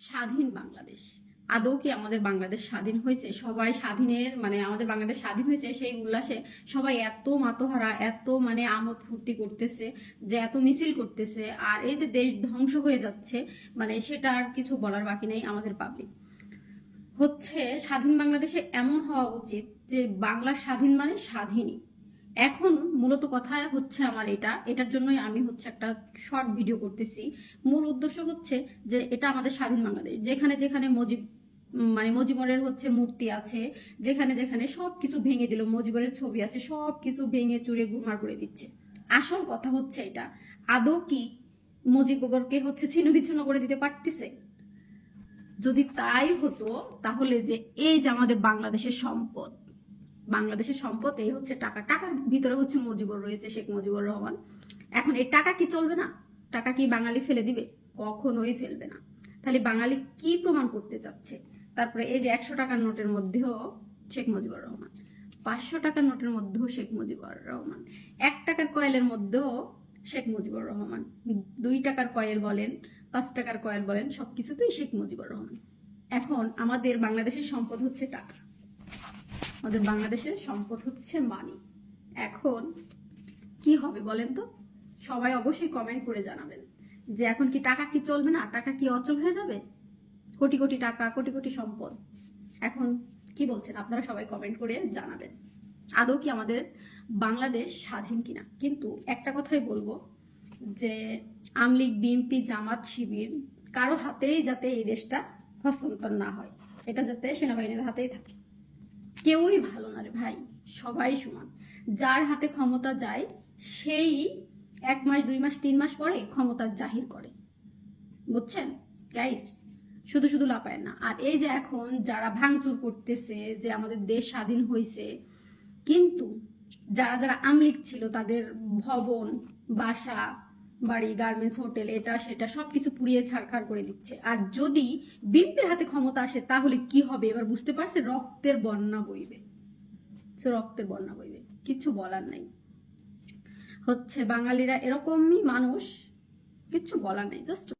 স্বাধীন বাংলাদেশ। আদৌ কি আমাদের বাংলাদেশ স্বাধীন হয়েছে? সবাই স্বাধীনের মানে আমাদের বাংলাদেশ স্বাধীন হয়েছে সেই উল্লাসে সবাই এত মাতোহারা, এত মানে আমোদ ফুর্তি করতেছে যে এত মিছিল করতেছে। আর এই যে দেশ ধ্বংস হয়ে যাচ্ছে মানে সেটা আর কিছু বলার বাকি নেই আমাদের পাবলিক হচ্ছে স্বাধীন বাংলাদেশে এমন হওয়া উচিত যে বাংলা স্বাধীন মানে স্বাধীনই। এখন মূলত কথা হচ্ছে আমার এটা। এটার জন্যই আমি হচ্ছে একটা শর্ট ভিডিও করতেছি। মূল উদ্দেশ্য হচ্ছে যে এটা আমাদের স্বাধীন বাংলাদেশ। যেখানে যেখানে মজিব মানে মজিবরের হচ্ছে মূর্তি আছে, যেখানে যেখানে সব কিছু ভেঙে দিল, মজিবরের ছবি আছে সব কিছু ভেঙে চুরে গুমার করে দিচ্ছে। আসল কথা হচ্ছে এটা। আদৌ কি মজিবরকে হচ্ছে ছিন্ন বিচ্ছিন্ন করে দিতে পারতেছে? যদি তাই হতো, তাহলে যে এই যে আমাদের বাংলাদেশের সম্পদ বাংলাদেশের সম্পদ, এই হচ্ছে টাকা। টাকার ভিতরে হচ্ছে মজিবর রয়েছে শেখ মুজিবুর রহমান। এখন এই টাকা কি চলবে না? টাকা কি বাঙালি ফেলে দিবে? কখনোই ফেলবে না। তাহলে বাঙালি কি প্রমাণ করতে চাচ্ছে? তারপরে এই যে একশো টাকার নোটের মধ্যেও শেখ মুজিবুর রহমান। পাঁচশো টাকার নোটের মধ্যেও শেখ মুজিবুর রহমান। এক টাকার কয়েলের মধ্যেও শেখ মুজিবুর রহমান। দুই টাকার কয়েল বলেন, পাঁচ টাকার কয়েল বলেন, সবকিছুতেই শেখ মুজিবুর রহমান। এখন আমাদের বাংলাদেশের সম্পদ হচ্ছে টাকা। আমাদের বাংলাদেশের সম্পদ হচ্ছে মানি এখন কি হবে বলেন তো? সবাই অবশ্যই কমেন্ট করে জানাবেন যে এখন কি টাকা কি চলবে না? টাকা কি অচল হয়ে যাবে? কোটি কোটি টাকা, কোটি কোটি সম্পদ। এখন কি বলছেন? আপনারা সবাই কমেন্ট করে জানাবেন। আদৌ কি আমাদের বাংলাদেশ স্বাধীন কিনা? কিন্তু একটা কথাই বলব যে আমলিগ বিএনপি, জামাত, শিবির কারও হাতেই যাতে এই দেশটা হস্তান্তর না হয়, এটা যাতে সেনাবাহিনীর হাতেই থাকে। কেউই ভালো না রে ভাই, সবাই সমান। যার হাতে ক্ষমতা যায়, সেই এক মাস, দুই মাস, তিন মাস পরে ক্ষমতা জাহির করে। বুঝছেন? গাইস শুধু শুধু লাপায় না। আর এই যে এখন যারা ভাঙচুর করতেছে, যে আমাদের দেশ স্বাধীন হয়েছে কিন্তু যারা যারা আমলিক ছিল, তাদের ভবন, বাসা বাড়ি গার্মেন্টস হোটেল এটা, সেটা, সবকিছু পুড়িয়ে ছাড়খাড় করে দিচ্ছে। আর যদি বিএনপির হাতে ক্ষমতা আসে, তাহলে কি হবে? এবার বুঝতে পারছে রক্তের বন্যা বইবে। সে রক্তের বন্যা বইবে। কিছু বলার নাই। হচ্ছে বাঙালিরা এরকমই মানুষ কিচ্ছু বলার নাই। জাস্ট